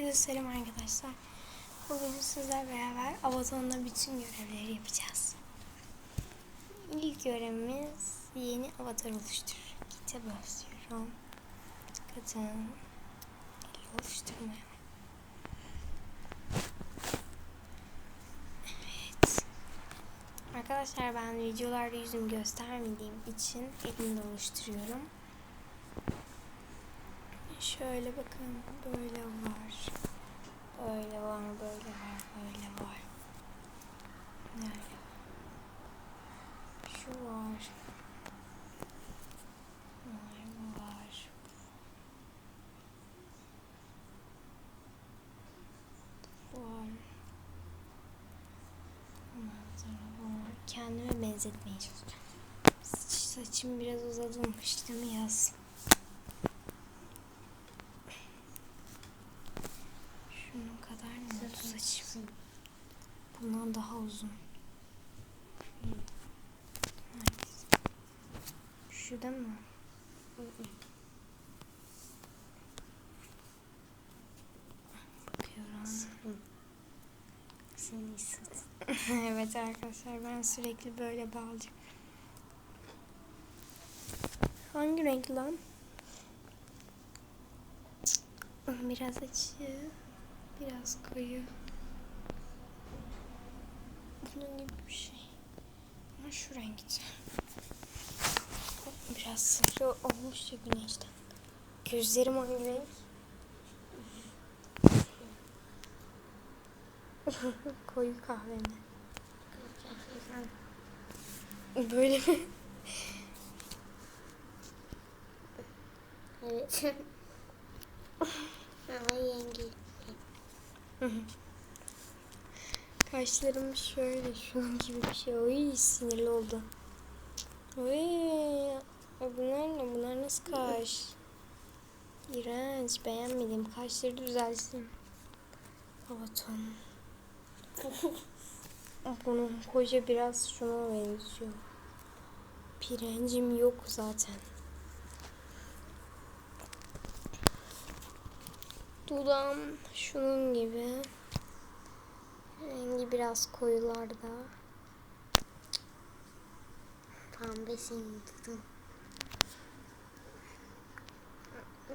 Herkese selam arkadaşlar. Bugün sizlerle beraber Avatar'la bütün görevleri yapacağız. İlk görevimiz yeni avatar oluştur. Kitap basıyorum. Kadın el oluşturmaya. Evet. Arkadaşlar ben videolarda yüzümü göstermediğim için elimde oluşturuyorum. Şöyle bakın böyle var. Böyle var, böyle var, böyle var. Nerede? Şu var. Var, var. Bu var. Ondan sonra bu. Kendime benzetmeye çalışacağım. Saç, saçım biraz uzadılmış değil mi yaz? Şunun kadar mı oldu saçım? Bundan daha uzun. Hangisi? Şu da mı? Bakıyorum. Seni evet arkadaşlar ben sürekli böyle bağlayacağım. Hangi renk lan? Biraz açı, biraz koyu. Bunun gibi bir şey. Ama şu renkte. Biraz sarı olmuş ya güneşten. Gözlerim hangi renk? koyu kahverengi. Böyle mi? Evet. Ama yenge. Kaşlarım şöyle şunun gibi bir şey. Oy sinirli oldu. Oy. Bunlar ne? Bunlar nasıl kaş? İğrenç. Beğenmedim. Kaşları düzelsin. Hava tonu. Bunun koca biraz şuna benziyor. Pirencim yok zaten. Dudağım şunun gibi. Rengi biraz koyularda. Pembe senin.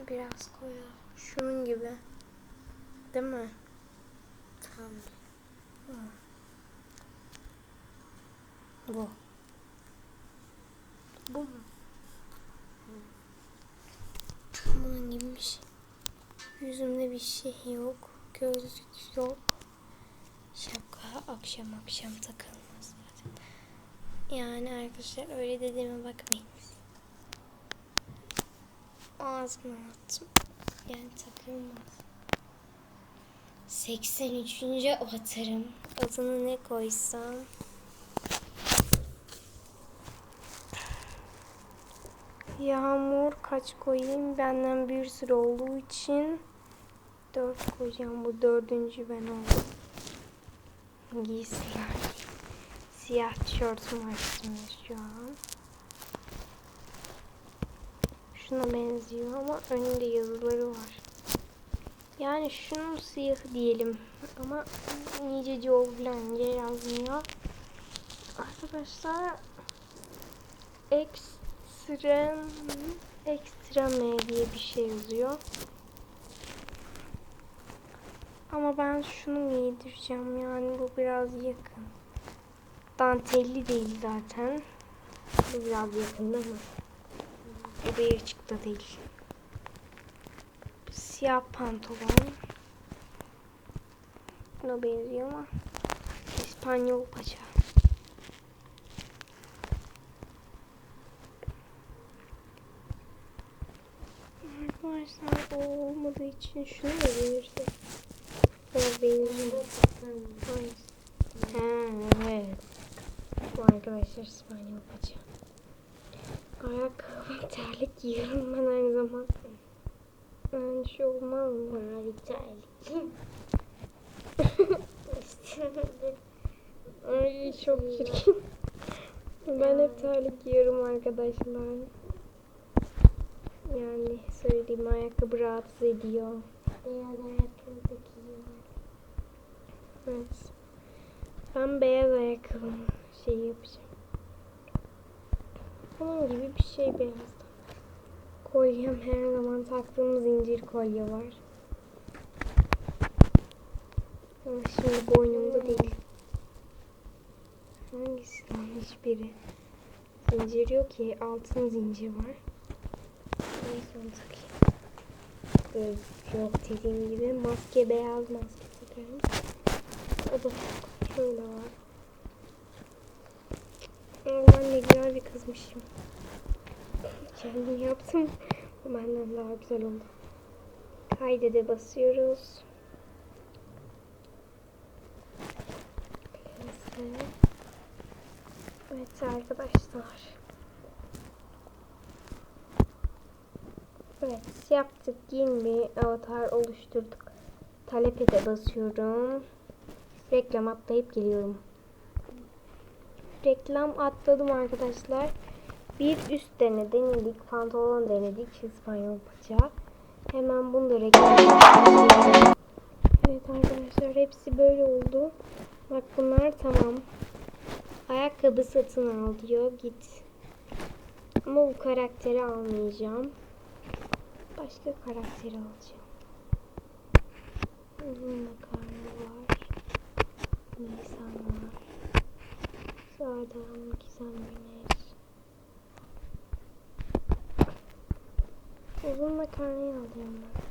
Biraz koyu. Şunun gibi. Değil mi? Pembe. Bu. Bu mu? Bunun gibi bir şey. Yüzümde bir şey yok. Gözlük yok. Şapka akşam akşam takılmaz zaten. Yani arkadaşlar öyle dediğime bakmayın. Ağzıma attım. Yani takılmaz. 83. avatarım. Adını ne koysam? Yağmur kaç koyayım? Benden bir sürü olduğu için dört koyacağım. Bu dördüncü ben oldum. Giysiler. Siyah tişörtüm var şu an. Şuna benziyor ama önünde yazıları var. Yani şunun siyahı diyelim. Ama nice Joe bence yazmıyor. Arkadaşlar ekstrem ekstra M diye bir şey yazıyor. Ama ben şunu giydireceğim yani bu biraz yakın. Dantelli değil zaten. Bu biraz yakın değil mi? Bir açıkta değil. Siyah pantolon. Buna benziyor ama İspanyol paça. Arkadaşlar o olmadığı için şunu mu verirsek? Biraz benziyor. Ha, evet. Arkadaşlar İspanyol paça. Ayakkabı terlik giyiyorum ben aynı zamanda. Yani şey olmaz mı? Mavi terlik. Ay çok çirkin. Ben hep terlik giyiyorum arkadaşlar. Yani söylediğim ayakkabı rahatsız ediyor. Beyaz ayakkabıdaki var. Evet. Ben beyaz ayakkabımı şey yapacağım. Bunun gibi bir şey beyazdan. Kolyem her zaman taktığım zincir kolye var. Ama şimdi boynumda değil. Hangisi lan hiçbiri? Zincir yok ki altın zincir var. Neyse onu takayım. Böyle yok dediğim gibi maske beyaz maske takıyorum. O da şöyle var. Ben ne güzel bir kızmışım. Kendim yaptım. Bu benden daha güzel oldu. Kaydede basıyoruz. Neyse. Evet arkadaşlar. Evet yaptık. Yeni avatar oluşturduk. Talep ede basıyorum. Reklam atlayıp geliyorum. Reklam atladım arkadaşlar. Bir üst dene denedik. Pantolon denedik. İspanyol paça. Hemen bunu da reklam Evet arkadaşlar hepsi böyle oldu. Bak bunlar tamam. Ayakkabı satın al diyor. Git. Ama bu karakteri almayacağım. Başka karakteri alacağım. Uzun makarna var. Nisan var. Sağdan Gizem Güneş. Uzun makarnayı alıyorum ben.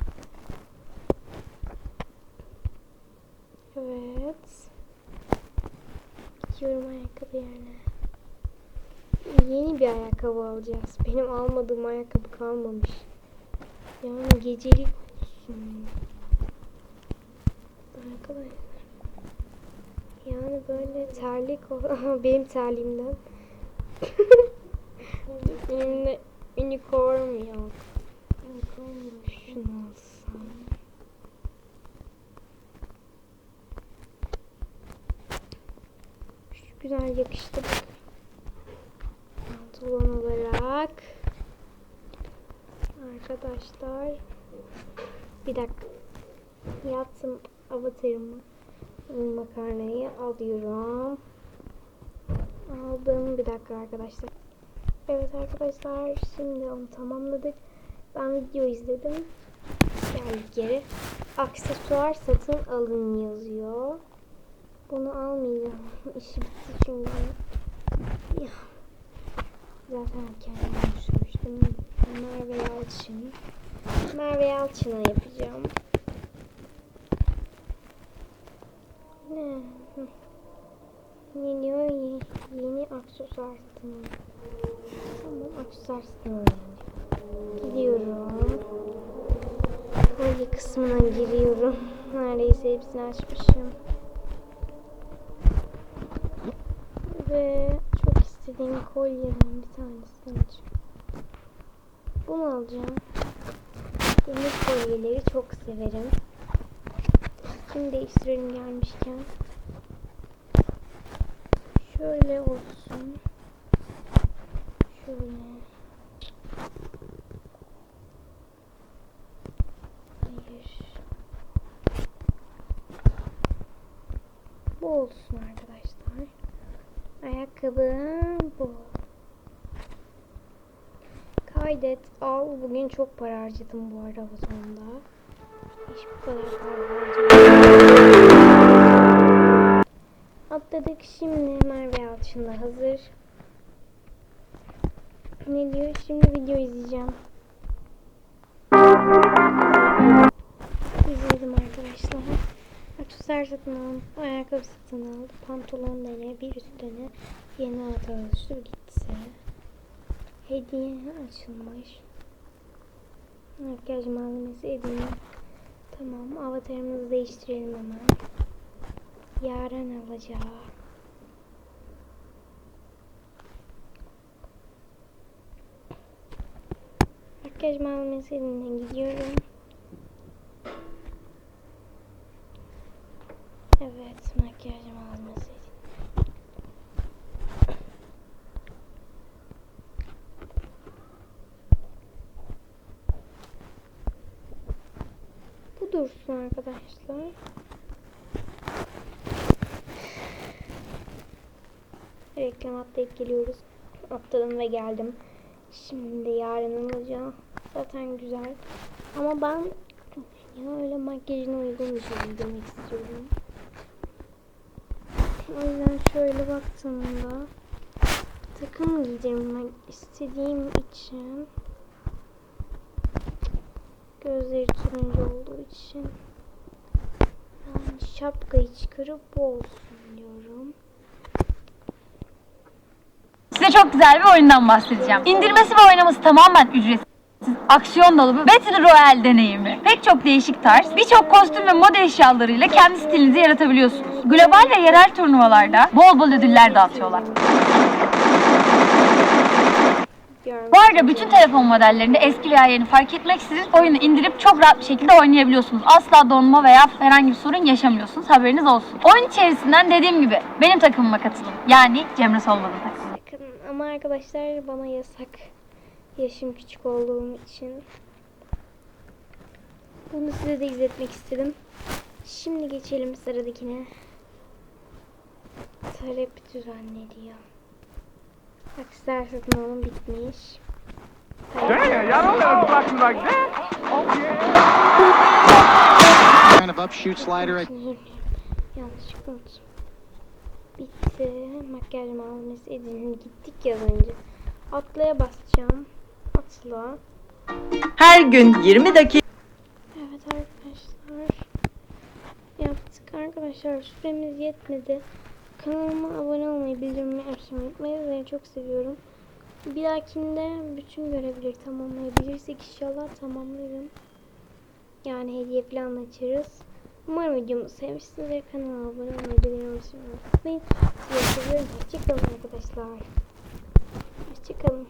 Evet. Gidiyorum ayakkabı yerine. Yeni bir ayakkabı alacağız. Benim almadığım ayakkabı kalmamış. Yani gecelik olsun. Arkadaşlar. Yani böyle terlik benim terliğimden. Benim de unicorn yok. Şunu alsam. Şu güzel yakıştı. Pantolon olarak. Arkadaşlar. Bir dakika. Yaptım avatarımı. Makarnayı alıyorum. Aldım. Bir dakika arkadaşlar. Evet arkadaşlar şimdi onu tamamladık. Ben video izledim. Geldik geri. Aksesuar satın alın yazıyor. Bunu almayacağım. İşi bitti çünkü. Ya. Zaten kendim düşünmüştüm. Merve Yalçın. Merve Yalçın'a yapacağım. Ne? Hı. Ne diyor? Ye- Yeni aksesuar. Tamam aksesuar. Gidiyorum. Kolye kısmına giriyorum. Neredeyse hepsini açmışım. Ve çok istediğim kolyelerin bir tanesini açıyorum. Bunu alacağım. Demir kolyeleri çok severim. Şimdi değiştirelim gelmişken. Şöyle olsun. Şöyle. Hayır. Bu olsun arkadaşlar. Ayakkabı bu. Kaydet, al. Bugün çok para harcadım bu arada sonunda. Hiç bu kadar para harcamadım. Atladık. Şimdi Merve Yalçın da hazır. Ne diyor? Şimdi video izleyeceğim. İzledim arkadaşlar. Aksesuar satın aldım. Ayakkabı satın aldım. Pantolon dene. Bir üstüne yeni avatar oluştur. Gitse. Hediye açılmış. Makyaj malzemesi hediye. Tamam. Avatarımızı değiştirelim hemen. Yaren alacağı. Makyaj malzemesi eline gidiyorum. Evet, makyaj malzemesi. Bu dursun arkadaşlar. Reklam atlayıp geliyoruz. Atladım ve geldim. Şimdi yarının olacağı zaten güzel. Ama ben ya öyle makyajına uygun bir şey giymek istiyorum. O yüzden şöyle baktığımda takım giydirmek istediğim için gözleri turuncu olduğu için yani şapkayı çıkarıp bu olsun diyorum. Çok güzel bir oyundan bahsedeceğim. İndirmesi ve oynaması tamamen ücretsiz. Aksiyon dolu bir Battle Royale deneyimi. Pek çok değişik tarz, birçok kostüm ve moda eşyalarıyla kendi stilinizi yaratabiliyorsunuz. Global ve yerel turnuvalarda bol bol ödüller dağıtıyorlar. Bu arada bütün telefon modellerinde eski veya yeni fark etmeksizin oyunu indirip çok rahat bir şekilde oynayabiliyorsunuz. Asla donma veya herhangi bir sorun yaşamıyorsunuz. Haberiniz olsun. Oyun içerisinden dediğim gibi benim takımıma katılın. Yani Cemre. Sakın ama arkadaşlar bana yasak. Yaşım küçük olduğum için. Bunu size de izletmek istedim. Şimdi geçelim sıradakine. Talep düzenleniyor. Aksiler satın alım bitmiş. That. kind of upshoot slider. Yanlışlıkla unuttum. Bitti. Makyaj malzemesi edinin gittik ya önce. Atlaya basacağım. Atla. Her gün 20 dakika Evet arkadaşlar. Yaptık arkadaşlar. Süremiz yetmedi. Kanalıma abone olmayı, bildirimleri açmayı unutmayın. Sizleri çok seviyorum. Bir dahakinde bütün görevleri tamamlayabilirsek inşallah tamamlarım. Yani hediye falan açarız. Umarım videomu sevmişsinizdir. Kanalıma abone olmayı, açmayı unutmayın. Sizi seviyorum. Hoşçakalın arkadaşlar. Hoşçakalın.